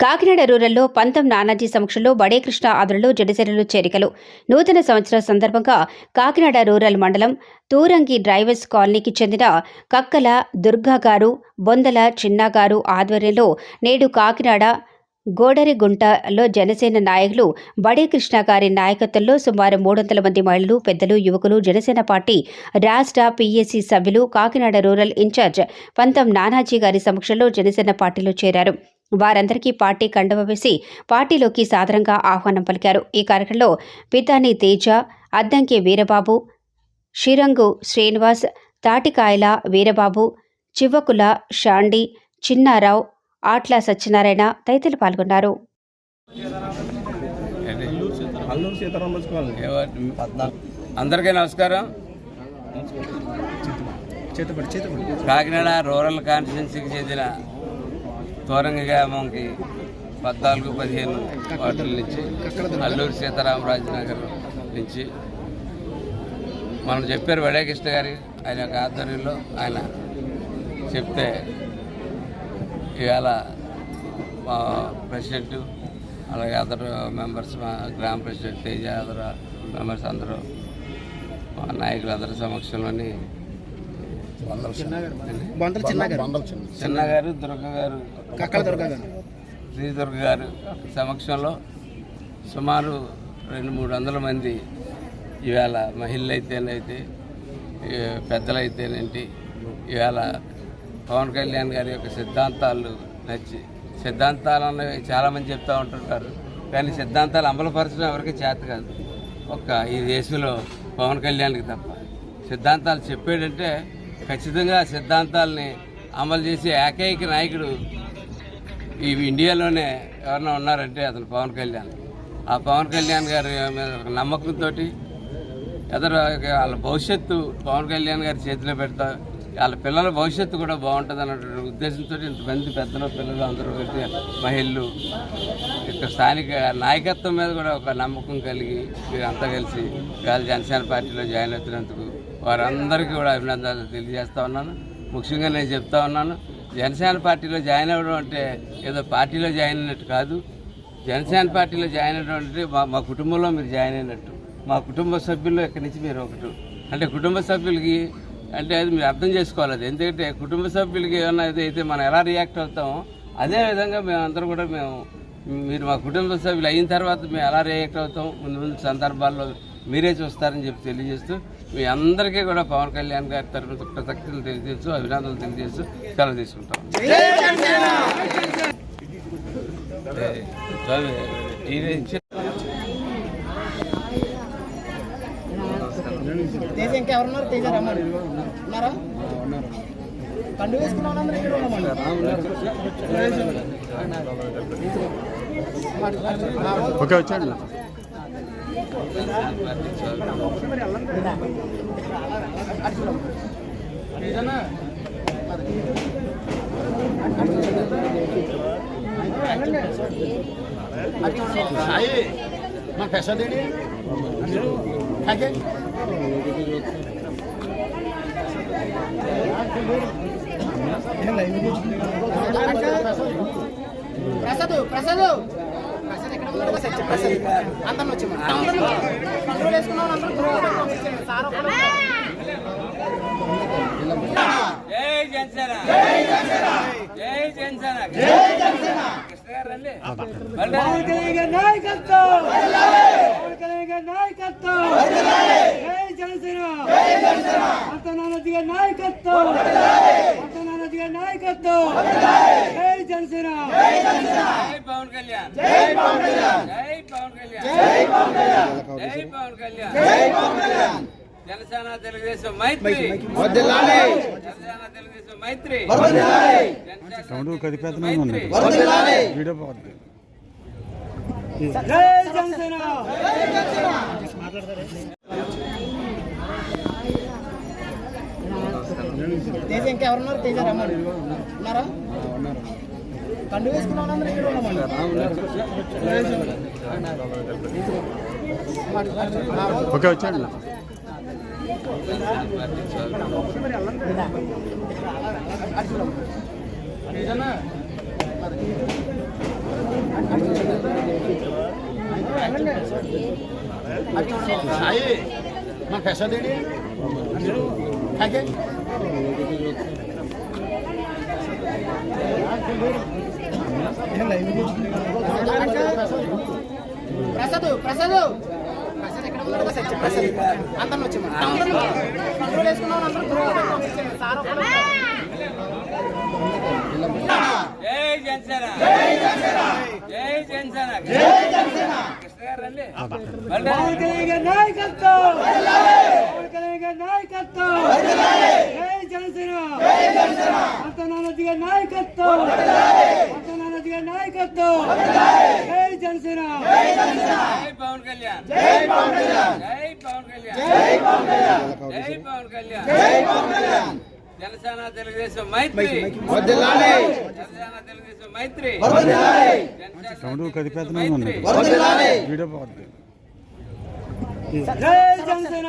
కాకినాడ రూరల్లో పంతం నానాజీ సమక్షంలో బడే కృష్ణ ఆధ్వర్యంలో జనసేనలు చేరికలు. నూతన సంవత్సరం సందర్భంగా కాకినాడ రూరల్ మండలం తూరంగి డ్రైవర్స్ కాలనీకి చెందిన కక్కల దుర్గా గారు బొందల చిన్నగారు ఆధ్వర్యంలో నేడు కాకినాడ గోడరిగుంటలో జనసేన నాయకులు బడే కృష్ణ గారి నాయకత్వంలో సుమారు మూడు వందల మంది మహిళలు పెద్దలు యువకులు జనసేన పార్టీ రాష్ట్ర పీఏసీ సభ్యులు కాకినాడ రూరల్ ఇన్ఛార్జ్ పంతం నానాజీ గారి సమక్షంలో జనసేన పార్టీలో చేరారు. వారందరికీ పార్టీ కండవ వేసి పార్టీలోకి సాదరంగా ఆహ్వానం పలికారు. ఈ కార్యక్రమంలో పితాని తేజ అద్దంకి వీరబాబు షిరంగు శ్రీనివాస్ తాటికాయల వీరబాబు చివ్వకుల షాండి చిన్నారావు ఆట్ల సత్యనారాయణ తదితరులు పాల్గొన్నారు? అందరికీ నమస్కారం. కాకినాడ రూరల్ కాన్స్టిట్యున్సీకి చెందిన తోరంగ గ్రామంకి పద్నాలుగు పదిహేను వార్డుల నుంచి అల్లూరు సీతారామరాజు నగర్ నుంచి. మనం చెప్పారు వడేకృష్ణ గారి ఆయన యొక్క ఆధ్వర్యంలో ఆయన చెప్తే ఇవాళ మా ప్రెసిడెంట్ అలాగే అదర్ మెంబర్స్ మా గ్రామ ప్రెసిడెంట్ తేజ అదర్ మెంబర్స్ అందరూ మా నాయకులు అందరి సమక్షంలోని బండల చిన్న. గారు చిన్న. గారు దుర్గ గారు కక్కల దుర్గా గారు శ్రీ దుర్గ గారు సమక్షంలో సుమారు రెండు మూడు వందల మంది ఇవాళ మహిళలు అయితేనైతే ఈ పెద్దలైతేనేంటి ఇవాళ పవన్ కళ్యాణ్ గారి యొక్క సిద్ధాంతాలు నచ్చి సిద్ధాంతాలు అన్నవి చాలామంది చెప్తూ ఉంటుంటారు కానీ సిద్ధాంతాలు అమలుపరచడం ఎవరికి చేత కాదు. ఒక్క ఈ దేశంలో పవన్ కళ్యాణ్కి తప్ప. సిద్ధాంతాలు చెప్పాడంటే ఖచ్చితంగా సిద్ధాంతాలని అమలు చేసే ఏకైక నాయకుడు ఈ ఇండియాలోనే ఎవరైనా ఉన్నారంటే అతను పవన్ కళ్యాణ్. ఆ పవన్ కళ్యాణ్ గారి మీద ఒక నమ్మకంతో ఎదరు వాళ్ళ భవిష్యత్తు పవన్ కళ్యాణ్ గారి చేతిలో పెడతా వాళ్ళ పిల్లల భవిష్యత్తు కూడా బాగుంటుంది అన్నటువంటి ఉద్దేశంతో ఇంతమంది పెద్దలు పిల్లలు అందరూ పెట్టి మహిళలు ఇక్కడ స్థానిక నాయకత్వం మీద కూడా ఒక నమ్మకం కలిగి వీరంతా కలిసి ఇవాళ జనసేన పార్టీలో జాయిన్ అవుతున్నందుకు వారందరికీ కూడా అభినందనలు తెలియజేస్తా ఉన్నాను. ముఖ్యంగా నేను చెప్తా ఉన్నాను జనసేన పార్టీలో జాయిన్ అవ్వడం అంటే ఏదో పార్టీలో జాయిన్ అయినట్టు కాదు. జనసేన పార్టీలో జాయిన్ అవ్వడం అంటే మా మా కుటుంబంలో మీరు జాయిన్ అయినట్టు. మా కుటుంబ సభ్యుల్లో ఇక్కడి నుంచి మీరు ఒకటి. అంటే కుటుంబ సభ్యులకి అంటే అది మీరు అర్థం చేసుకోవాలి అది. ఎందుకంటే కుటుంబ సభ్యులకి ఏమన్నా అయితే మనం ఎలా రియాక్ట్ అవుతామో అదే విధంగా మేమందరం కూడా మేము మీరు మా కుటుంబ సభ్యులు అయిన తర్వాత మేము ఎలా రియాక్ట్ అవుతాం ముందు ముందు సందర్భాల్లో మీరే చూస్తారని చెప్పి తెలియజేస్తూ మీ అందరికీ కూడా పవన్ కళ్యాణ్ గారి తరఫున కృతజ్ఞతలు తెలియజేస్తూ అభినందనలు తెలియజేస్తూ సెలవు తీసుకుంటాం. ఇంకెవరున్నారు? తేజ రమ్మని. ఉన్నారా? పండు ఓకే వచ్చాడు. సాయి మా ప్రసాద్ ఏంటి హాకే ప్రసాద్ ప్రసాద్. ఉన్నాడు సత్య ప్రసాద్ అందరం వచ్చి అందరూ వేసుకున్నాం అందరూ సార్. జై జనసేన. జై జనసేన. జై జనసేన. జై జనసేన. నాయకత్వం. నాయకత్వం. జై జనసేన. జై జనసేన. అంతనానది గారి నాయకత్వం. అంతనానది గారి నాయకత్వం. జై జనసేన. జై జనసేన. జై పవన్ కళ్యాణ్. జై పవన్ కళ్యాణ్. జై పవన్ కళ్యాణ్. జై పవన్ కళ్యాణ్. జై పవన్ కళ్యాణ్. జై పవన్ కళ్యాణ్. జనసేన తెలుగుదేశం మైత్రి. జనసేన తెలుగుదేశం మైత్రి. సౌండ్ కదిపేతనే. వీడియో పోతుంది జై జనసేన. తేజ ఇంకెవరున్నారు? తేజ రమ్మని. ఉన్నారా. పండు వేసుకున్నాను అందరూ ఇక్కడ ఉన్నామండి ఓకే మన ప్రసాద్ ఏంటి హాకే ప్రసాద్ ప్రసాద్. ప్రసాద్ ఎక్కడ ఉన్నాడు? సత్య ప్రసాద్. అందరం వచ్చి కంట్రోల్ వేసుకున్నాం అందరం త్వరగా పంపించండి. సార్ ఒకరు జై జనసేన. జై జనసేన. జై జనసేన. జై జనసేన. కృష్ణ గారు రండి పవన్ కళ్యాణ్ గారి నాయకత్వం. నాయకత్వం జై జనసేన. జై జనసేన అంతనానది గారి నాయకత్వం గారి నాయకత్వం. జై జనసేన. జై జనసేన. జై పవన్ కళ్యాణ్. జై పవన్ కళ్యాణ్. జై పవన్ కళ్యాణ్. జై పవన్ కళ్యాణ్. జై పవన్ కళ్యాణ్. జై పవన్ కళ్యాణ్. జనసేన తెలుగుదేశం మైత్రి. జనసేన తెలుగుదేశం మైత్రి. జనసేన సౌండ్ కదిపేతనే మైత్రి. ఉంది వీడియో పోతుంది జై జనసేన.